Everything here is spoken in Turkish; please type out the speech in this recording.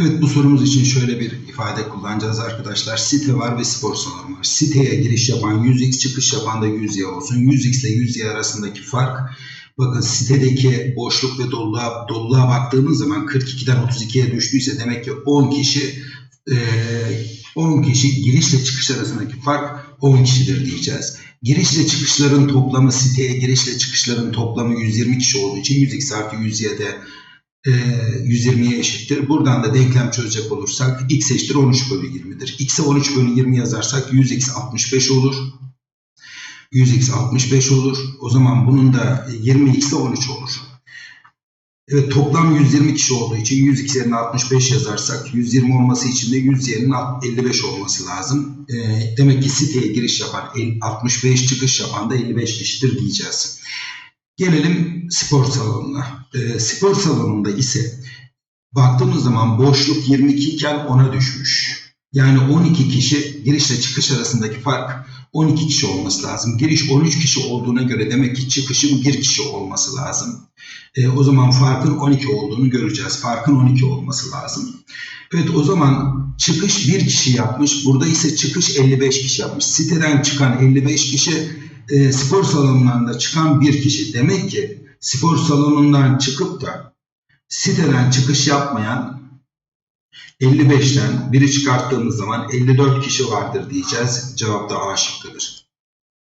Evet bu sorumuz için şöyle bir ifade kullanacağız arkadaşlar. Site var ve spor salonu var. Siteye giriş yapan 100x çıkış yapan da 100y olsun. 100x ile 100y arasındaki fark bakın sitedeki boşluk ve doluluğa, doluluğa baktığımız zaman 42'den 32'ye düştüyse demek ki 10 kişi eee 10 kişi girişle çıkış arasındaki fark 10 kişidir diyeceğiz. Girişle çıkışların toplamı siteye girişle çıkışların toplamı 120 kişi olduğu için 100x artı 100y de e, 120'ye eşittir. Buradan da denklem çözecek olursak x eşittir 13 bölü 20'dir. x'e 13 bölü 20 yazarsak 100x 65 olur. 100x 65 olur. O zaman bunun da 20x'e 13 olur. Evet toplam 120 kişi olduğu için 100x yerine 65 yazarsak 120 olması için de 100 yerine 55 olması lazım. E, demek ki siteye giriş yapan 65 çıkış yapan da 55 kişidir diyeceğiz. Gelelim spor salonuna. E, spor salonunda ise baktığımız zaman boşluk 22 iken 10'a düşmüş. Yani 12 kişi girişle çıkış arasındaki fark 12 kişi olması lazım. Giriş 13 kişi olduğuna göre demek ki çıkışın 1 kişi olması lazım. E, o zaman farkın 12 olduğunu göreceğiz. Farkın 12 olması lazım. Evet o zaman çıkış 1 kişi yapmış. Burada ise çıkış 55 kişi yapmış. Siteden çıkan 55 kişi e, spor salonundan da çıkan 1 kişi. Demek ki spor salonundan çıkıp da siteden çıkış yapmayan 55'ten biri çıkarttığımız zaman 54 kişi vardır diyeceğiz. Cevap da A şıkkıdır.